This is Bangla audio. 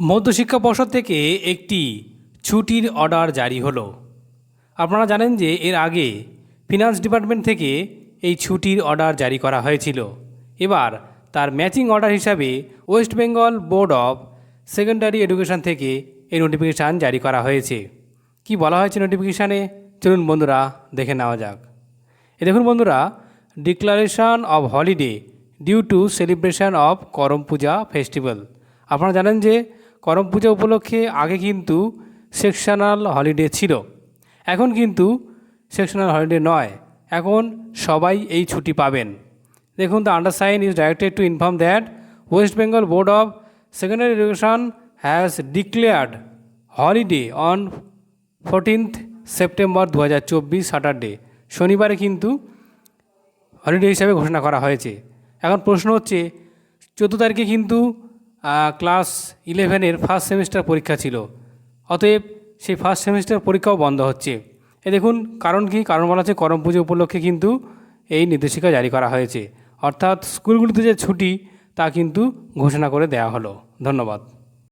মধ্যশিক্ষা পর্ষদ থেকে একটি ছুটির অর্ডার জারি হলো। আপনারা জানেন যে এর আগে ফিনান্স ডিপার্টমেন্ট থেকে এই ছুটির অর্ডার জারি করা হয়েছিল। এবার তার ম্যাচিং অর্ডার হিসাবে West Bengal Board of Secondary Education থেকে এই নোটিফিকেশান জারি করা হয়েছে। কি বলা হয়েছে নোটিফিকেশানে? চলুন বন্ধুরা দেখে নেওয়া যাক। এ দেখুন বন্ধুরা, declaration of holiday due to celebration of Karam Puja festival. আপনারা জানেন যে করম পূজা উপলক্ষে আগে কিন্তু সেকশনাল হলিডে ছিল। এখন কিন্তু সেকশনাল হলিডে নয়। এখন সবাই এই ছুটি পাবেন। দেখুন the undersigned is directed to inform that West Bengal Board of Secondary Education has declared holiday on fourteenth September দু হাজার চব্বিশ স্যাটারডে শনিবারে কিন্তু হলিডে হিসাবে ঘোষণা করা হয়েছে। এখন প্রশ্ন হচ্ছে, চোদ্দ তারিখে কিন্তু ক্লাস ইলেভেনের ফার্স্ট সেমিস্টার পরীক্ষা ছিল। অতএব সেই ফার্স্ট সেমিস্টার পরীক্ষাও বন্ধ হচ্ছে। এ দেখুন, কারণ কি? কারণ বলা হচ্ছে করম পুজো উপলক্ষে কিন্তু এই নির্দেশিকা জারি করা হয়েছে। অর্থাৎ স্কুলগুলিতে যে ছুটি, তা কিন্তু ঘোষণা করে দেয়া হলো। ধন্যবাদ।